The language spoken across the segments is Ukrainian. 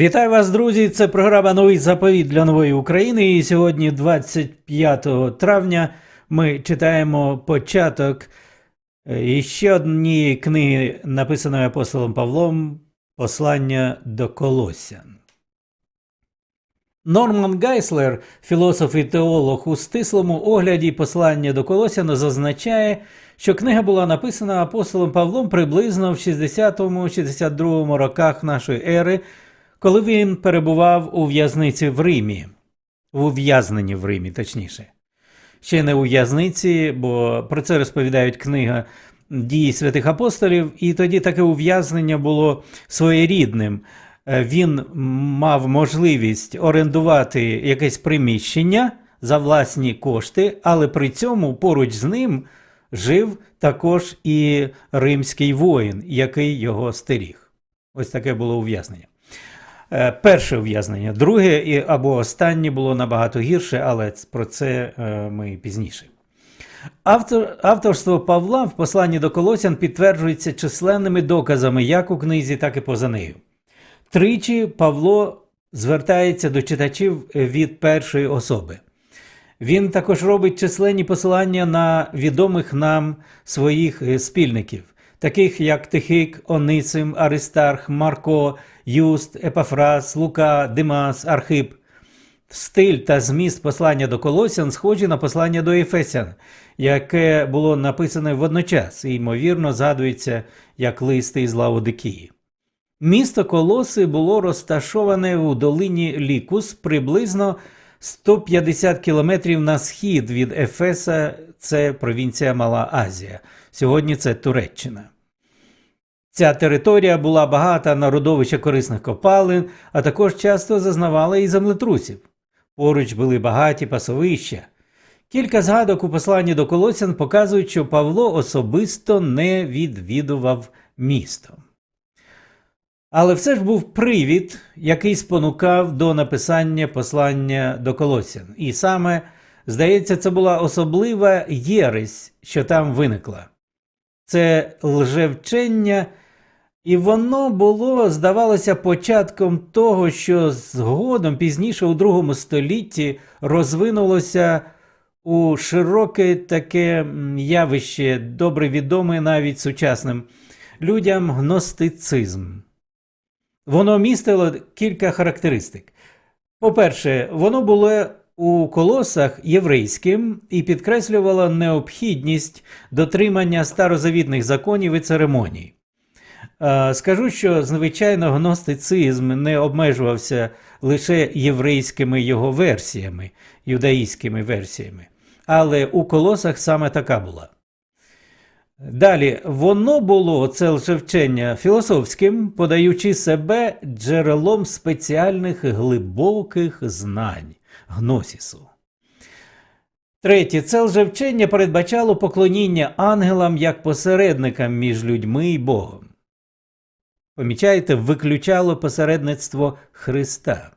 Вітаю вас, друзі! Це програма Новий заповіт для нової України. І сьогодні, 25 травня, ми читаємо початок е, іще однієї книги, написаної апостолом Павлом Послання до Колосян. Норман Гайслер, філософ і теолог у стислому огляді послання до Колосян, зазначає, що книга була написана апостолом Павлом приблизно в 60-62 роках нашої ери, коли він перебував у в'язниці в Римі, у ув'язненні в Римі, точніше. Ще не у в'язниці, бо про це розповідають книга дії святих апостолів, і тоді таке ув'язнення було своєрідним. Е, Він мав можливість орендувати якесь приміщення за власні кошти, але при цьому поруч з ним жив також і римський воїн, який його стеріг. Ось таке було ув'язнення. Е, Перше ув'язнення, друге або останнє було набагато гірше, але про це е, ми пізніше. Автор, авторство Павла в посланні до Колосян підтверджується численними доказами як у книзі, так і поза нею. Тричі Павло звертається до читачів від першої особи. Він також робить численні посилання на відомих нам своїх е, спільників, таких як Тихик, Оницим, Аристарх, Марко, Юст, Епафрас, Лука, Димас, Архип. Стиль та зміст послання до Колосян схожі на послання до Ефесян, яке було написане водночас і, ймовірно, згадується як листи із Лаодикії. Місто Колоси було розташоване у долині Лікус приблизно 150 кілометрів на схід від Ефеса, це провінція Мала Азія. Сьогодні це Туреччина. Ця територія була багата на родовища корисних копалин, а також часто зазнавала і землетрусів. Поруч були багаті пасовища. Кілька згадок у посланні до Колосян показують, що Павло особисто не відвідував місто. Але все ж був привід, який спонукав до написання послання до Колосян. І саме, здається, це була особлива єресь, що там виникла. Це лжевчення, і воно було, здавалося, початком того, що згодом пізніше у другому столітті розвинулося у широке таке явище, добре відоме навіть сучасним людям гностицизм. Воно містило кілька характеристик. По-перше, воно було у колосах єврейським і підкреслювало необхідність дотримання старозавітних законів і церемоній. Е, Скажу, що звичайно гностицизм не обмежувався лише єврейськими його версіями, юдаїськими версіями, але у колосах саме така була. Далі, воно було це лжевчення філософським, подаючи себе джерелом спеціальних глибоких знань гносісу. Третє, це лжевчення передбачало поклоніння ангелам як посередникам між людьми і Богом. Помічаєте, виключало посередництво Христа.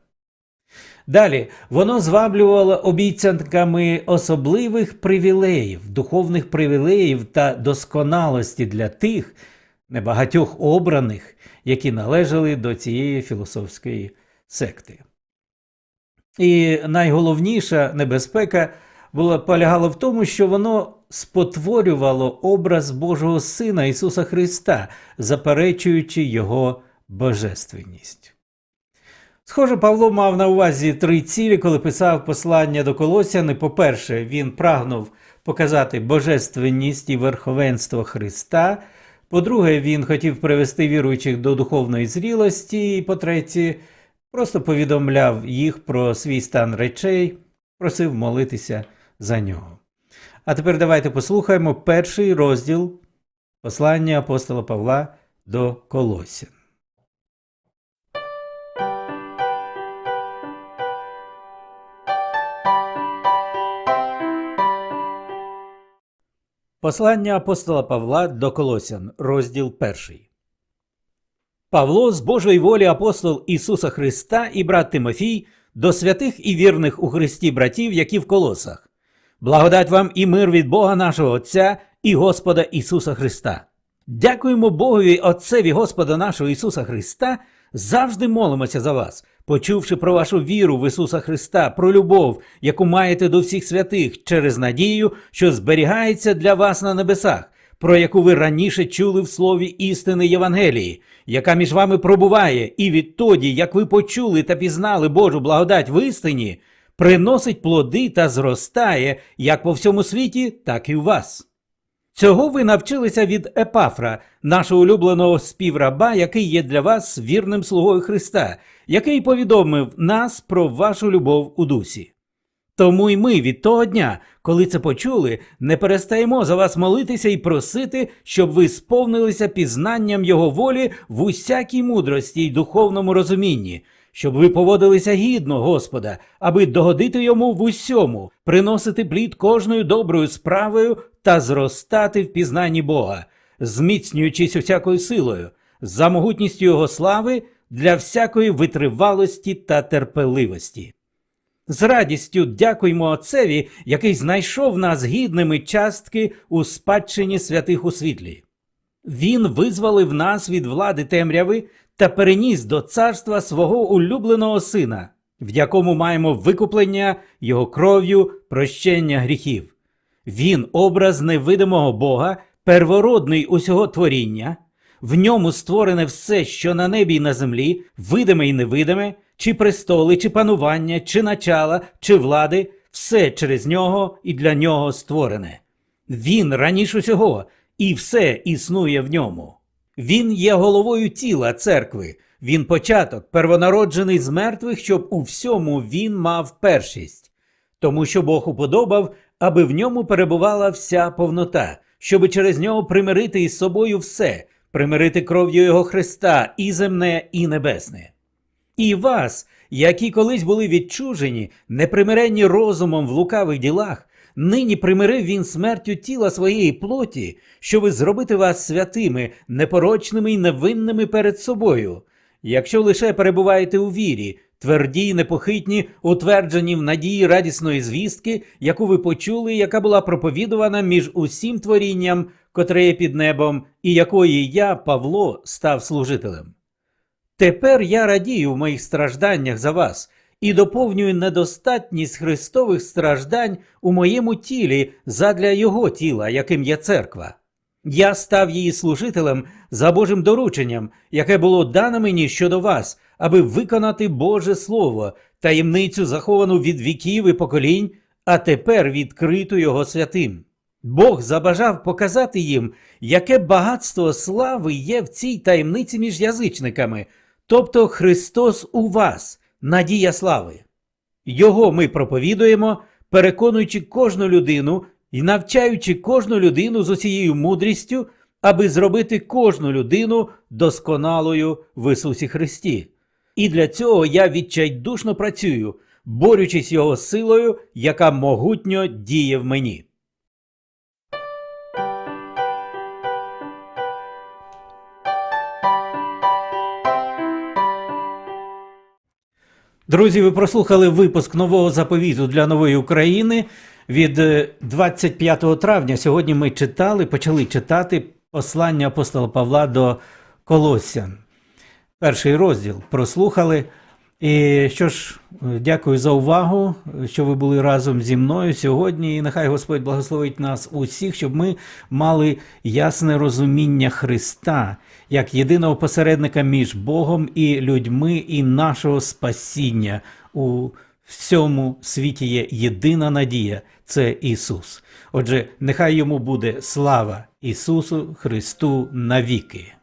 Далі воно зваблювало обіцянками особливих привілеїв, духовних привілеїв та досконалості для тих небагатьох обраних, які належали до цієї філософської секти. І найголовніша небезпека була полягала в тому, що воно спотворювало образ Божого Сина Ісуса Христа, заперечуючи Його божественність. Схоже, Павло мав на увазі три цілі, коли писав послання до Колосян. І, По-перше, він прагнув показати божественність і верховенство Христа. По-друге, він хотів привести віруючих до духовної зрілості. І по-третє, просто повідомляв їх про свій стан речей, просив молитися за нього. А тепер давайте послухаємо перший розділ послання апостола Павла до Колосян. Послання апостола Павла до Колосян, розділ 1. Павло з Божої волі апостол Ісуса Христа і брат Тимофій до святих і вірних у Христі братів, які в колосах. Благодать вам і мир від Бога нашого Отця і Господа Ісуса Христа. Дякуємо Богові Отцеві Господа нашого Ісуса Христа завжди молимося за вас, почувши про вашу віру в Ісуса Христа, про любов, яку маєте до всіх святих, через надію, що зберігається для вас на небесах, про яку ви раніше чули в слові істини Євангелії, яка між вами пробуває, і відтоді, як ви почули та пізнали Божу благодать в істині, приносить плоди та зростає як по всьому світі, так і у вас. Цього ви навчилися від Епафра, нашого улюбленого співраба, який є для вас вірним слугою Христа, який повідомив нас про вашу любов у дусі. Тому й ми від того дня, коли це почули, не перестаємо за вас молитися і просити, щоб ви сповнилися пізнанням Його волі в усякій мудрості й духовному розумінні, щоб ви поводилися гідно Господа, аби догодити йому в усьому, приносити плід кожною доброю справою та зростати в пізнанні Бога, зміцнюючись усякою силою, за могутністю Його слави для всякої витривалості та терпеливості. З радістю дякуємо Отцеві, який знайшов нас гідними частки у спадщині святих у світлі. Він визволив нас від влади темряви та переніс до царства свого улюбленого сина, в якому маємо викуплення його кров'ю прощення гріхів. Він образ невидимого Бога, первородний усього творіння, в ньому створене все, що на небі й на землі, видиме й невидиме, чи престоли, чи панування, чи начала, чи влади, все через нього і для нього створене. Він раніше усього, і все існує в ньому. Він є головою тіла церкви, він початок, первонароджений з мертвих, щоб у всьому він мав першість. Тому що Бог уподобав, аби в ньому перебувала вся повнота, щоби через нього примирити із собою все, примирити кров'ю Його Христа і земне, і небесне. І вас, які колись були відчужені, непримиренні розумом в лукавих ділах, нині примирив він смертю тіла своєї плоті, щоби зробити вас святими, непорочними і невинними перед собою. Якщо лише перебуваєте у вірі, тверді й непохитні, утверджені в надії радісної звістки, яку ви почули, яка була проповідувана між усім творінням, котре є під небом, і якої я, Павло, став служителем. Тепер я радію в моїх стражданнях за вас і доповнюю недостатність Христових страждань у моєму тілі задля Його тіла, яким є церква. Я став її служителем за Божим дорученням, яке було дано мені щодо вас, аби виконати Боже Слово, таємницю, заховану від віків і поколінь, а тепер відкриту Його святим. Бог забажав показати їм, яке багатство слави є в цій таємниці між язичниками, тобто Христос у вас, надія слави. Його ми проповідуємо, переконуючи кожну людину і навчаючи кожну людину з усією мудрістю, аби зробити кожну людину досконалою в Ісусі Христі. І для цього я відчайдушно працюю, борючись його силою, яка могутньо діє в мені. Друзі, ви прослухали випуск нового заповіту для нової України від е, 25 травня. Сьогодні ми читали, почали читати послання апостола Павла до Колосян. Перший розділ прослухали. І що ж, дякую за увагу, що ви були разом зі мною сьогодні. І нехай Господь благословить нас усіх, щоб ми мали ясне розуміння Христа як єдиного посередника між Богом і людьми, і нашого спасіння. У всьому світі є єдина надія це Ісус. Отже, нехай йому буде слава Ісусу Христу навіки.